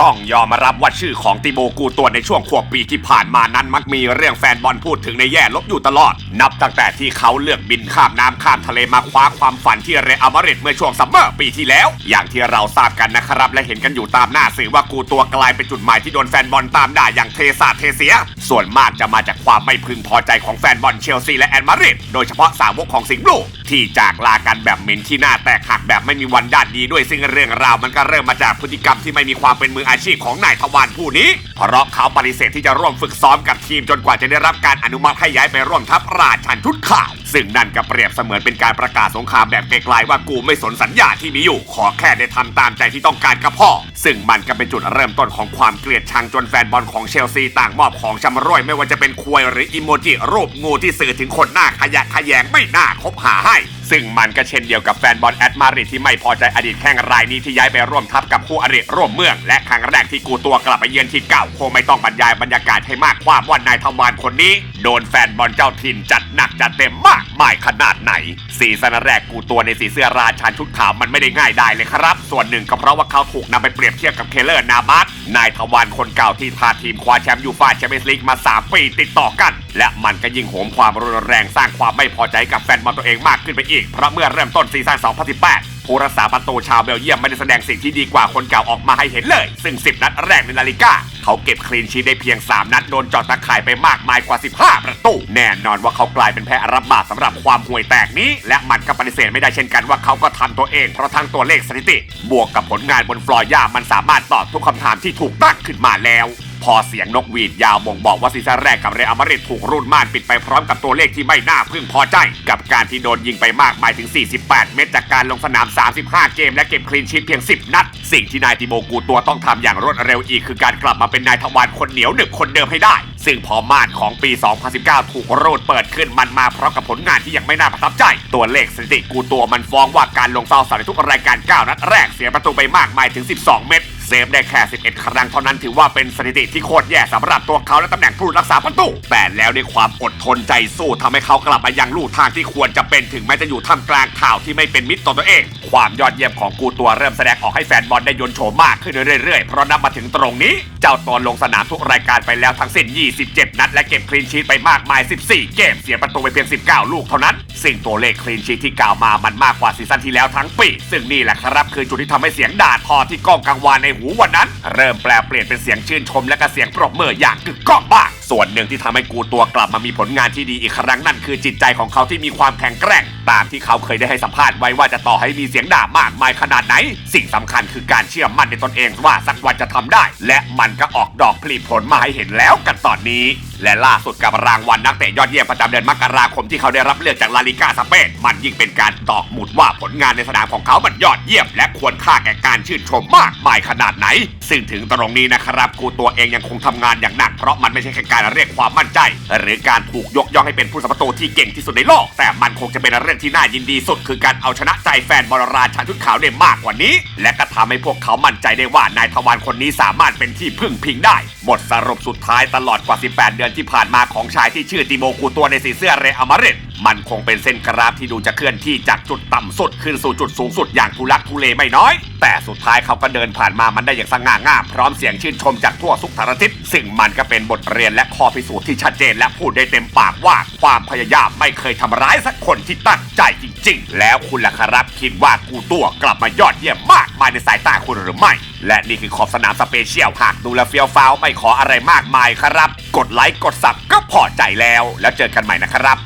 ต้องยอมรับว่าชื่อของติโบกูตัวในช่วงขวบปีที่ผ่านมานั้นมักมีเรื่องแฟนบอลพูดถึงในแย่ลบอยู่ตลอด นับตั้งแต่ที่เขาเลือกบินข้ามน้ำข้ามทะเลมาคว้าความฝันที่เรอัลมาดริดเมื่อช่วงซัมเมอร์ปีที่แล้ว อย่างที่เราทราบกันนะครับ และเห็นกันอยู่ตามหน้าสื่อว่ากูตัวกลายเป็นจุดหมายที่โดนแฟนบอลตามด่าอย่างเทสาเทเสีย ส่วนมากจะมาจากความไม่พึงพอใจของแฟนบอลเชลซีและแอนมาดริดโดยเฉพาะสาวกของสิงห์บลูที่จากลากันแบบเหม็นที่หน้าแตกหักแบบไม่มีวันด้านดีด้วยซึ่งเรื่องราวมันก็เริ่มมาจากพฤติกรรมที่ไม่มีความเป็นมืออาชีพของนายทวารผู้นี้ เพราะเขาปฏิเสธที่จะร่วมฝึกซ้อมกับทีมจนกว่าจะได้รับการอนุมัติให้ย้ายไปร่วมทัพราชันทุตข่าว ซึ่งนั่นก็เปรียบเสมือนเป็นการประกาศสงครามแบบไกลๆว่ากูไม่สนสัญญาที่มีอยู่ ขอแค่ได้ทำตามใจที่ต้องการกับพ่อ ซึ่งมันก็เป็นจุดเริ่มต้นของความเกลียดชังจนแฟนบอลของเชลซีต่างมอบของชำร่วยไม่ว่าจะเป็นควยหรืออิโมจิรูปงูที่สื่อถึงคนหน้าขยะขยงไม่น่าคบหาให้ ซึ่งมันก็เช่นเดียวกับแฟนบอลแอตมาริดที่ไม่พอใจอดีตแข้งรายนี้ที่ย้ายไปร่วมทัพกับคู่อริร่วมเมือง และครั้งแรกที่กูตัวกลับไปเยือนที่เก่าคงไม่ต้องบรรยายบรรยากาศให้มากความว่านายทวารคนนี้ โดนแฟนบอลเจ้าถิ่นจัดหนักจัดเต็มมาก มายขนาดไหน ซีซั่นแรกกูตัวในสีเสื้อราชันชุดขาวมันไม่ได้ง่ายได้เลยครับ ส่วนหนึ่งก็เพราะว่าเขาถูกนำไปเปรียบเทียบกับเคเลอร์นาบัสนายทวารคนเก่าที่พาทีมคว้าแชมป์ยูฟ่าแชมเปี้ยนส์ลีกมา 3 ปีติดต่อกัน และมันก็ยิ่งโหมความรุนแรงสร้างความไม่พอใจกับแฟนบอลตัวเองมากขึ้นไปอีกเพราะเมื่อเริ่มต้นซีซั่น2018 ผู้รักษาประตูชาวเบลเยียมไม่ได้แสดงสิ่งที่ดีกว่าคนเก่าออกมาให้เห็นเลย ซึ่ง 10 นัดแรกในลาลิก้าเขาเก็บคลีนชีได้เพียง 3 นัดโดนจอดตะข่ายไปมากมายกว่า 15 ประตู แน่นอนว่าเขากลายเป็นแพ้รับบาปสำหรับความห่วยแตกนี้ และมันก็ปฏิเสธไม่ได้เช่นกันว่าเขาก็ทำตัวเองเพราะทั้งตัวเลขสถิติ บวกกับผลงานบนฟลอร์ย่ามันสามารถตอบทุกคำถามที่ถูกตั้งขึ้นมาแล้ว พอเสียงนกหวีดยาวบ่งบอกว่าซีซั่นแรกกับเรอัลมาดริดถูกรุ่นม่านปิดไปพร้อมกับตัวเลขที่ไม่น่าพึงพอใจ กับการที่โดนยิงไปมากมายถึง 48 เม็ดจากการลงสนาม 35 เกม และเก็บคลีนชีทเพียง 10 นัด สิ่งที่นายติโมกูตัวต้องทำอย่างรวดเร็วอีกคือการกลับมาเป็นนายทวารคนเหนียวหนึบคนเดิมให้ได้ ซึ่งพอม่านของปี 2019 ถูกรูดเปิดขึ้นมันมาพร้อมกับผลงานที่ยังไม่น่าประทับใจ ตัวเลขสถิติกูตัวมันฟ้องว่าการลงเฝ้าสารทุกรายการ 9 นัดแรกเสียประตูไปมากมายถึง 12 เม็ด เซฟได้แค่ 11 ครั้งเท่านั้นถือว่าเป็นสถิติที่โคตรแย่สำหรับตัวเขาและตำแหน่งผู้รักษาประตูแต่แล้วด้วยความอดทนใจสู้ทำให้เขากลับมายังลู่ทางที่ควรจะเป็นถึงแม้จะอยู่ท่ามกลางข่าวที่ไม่เป็นมิตรต่อตัวเองความยอดเยี่ยมของกูตัวเริ่มแสดงออกให้แฟนบอลได้ยนโฉมมากขึ้นเรื่อยๆ เพราะนับมาถึงตรงนี้ เจ้าตัวลงสนามทุกรายการไปแล้วทั้งสิ้น 27 นัด และเก็บคลีนชีทไปมากมาย 14 เกม เสียประตูไปเพียง 19 ลูกเท่านั้น ซึ่งตัวเลขคลีนชีทที่กล่าวมามันมากกว่าซีซั่นที่แล้วทั้งปี ซึ่งนี่แหละครับคือจุดที่ทำให้เสียงด่าทอที่ก้องกังวานในหูวันนั้น เริ่มแปลเปลี่ยนเป็นเสียงชื่นชมและก็เสียงปรบมืออย่างกึกก้องบ้าง ส่วนหนึ่งที่ทำให้กูตัวกลับมามีผลงานที่ดีอีกครั้งนั่นคือจิตใจของเขาที่มีความแข็งแกร่ง ตามที่เขาเคยได้ให้สัมภาษณ์ไว้ว่าจะต่อให้มีเสียงด่ามากมายขนาดไหน สิ่งสำคัญคือการเชื่อมั่นในตนเองว่าสักวันจะทำได้ และมันก็ออกดอกผลิผลมาให้เห็นแล้วกันตอนนี้ และล่าสุดกับรางวัลนักเตะยอดเยี่ยมประจำเดือนมกราคมที่เขาได้รับเลือกจากลาลิกาสเปนมันยิ่งเป็นการตอกหมุดว่าผลงานในสนามของเขามันยอดเยี่ยม และควรค่าแก่การชื่นชมมากมายขนาดไหน ซึ่งถึงตรงนี้นะครับกูตัวเองยังคงทำงานอย่างหนัก เพราะมันไม่ใช่แค่การเรียกความมั่นใจ หรือการถูกยกย่องให้เป็นผู้สัมประตูที่เก่งที่สุดในโลก แต่มันคงจะเป็นเรื่องที่น่ายินดีสุด คือการเอาชนะใจแฟนบอลราชันชุดขาวได้มากกว่านี้ และก็ทำให้พวกเขามั่นใจได้ว่านายทวารคนนี้สามารถเป็นที่พึ่งพิงได้บทสรุปสุดท้ายตลอดกว่า 18 เดือนที่ผ่านมาของชายที่ชื่อติโมกูตัวในสีเสื้อเรอัลมาดริดมันคงเป็นเส้นกราฟที่ดูจะเคลื่อนที่จากจุดต่ำสุดขึ้นสู่จุดสูงสุดอย่างทุลักทุเลไม่น้อย แต่สุดท้ายเขาก็เดินผ่านมามันได้อย่างสง่างามพร้อมเสียงชื่นชมจากทั่วสุขสารทิศซึ่งมันก็เป็นบทเรียนและข้อพิสูจน์ที่ชัดเจนและพูดได้เต็มปากว่าความพยายามไม่เคยทำร้ายสักคนที่ตั้งใจจริง ๆ แล้วคุณล่ะครับคิดว่ากูตัวกลับมายอดเยี่ยมมาก มายในสายตาคุณหรือไม่ และนี่คือขอบสนามสเปเชียลหากดูแลเฟียวฟ้าวไม่ขออะไรมากมายครับ กดไลค์กดสับก็พอใจแล้ว แล้วเจอกันใหม่นะครับ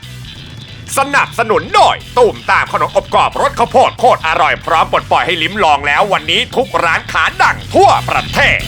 สนับสนุนหน่อยตุ่มตามขนมอบกรอบรสข้าวโพดโคตรอร่อยพร้อมปลดปล่อยให้ลิ้มลองแล้ววันนี้ทุกร้านขาดังทั่วประเทศ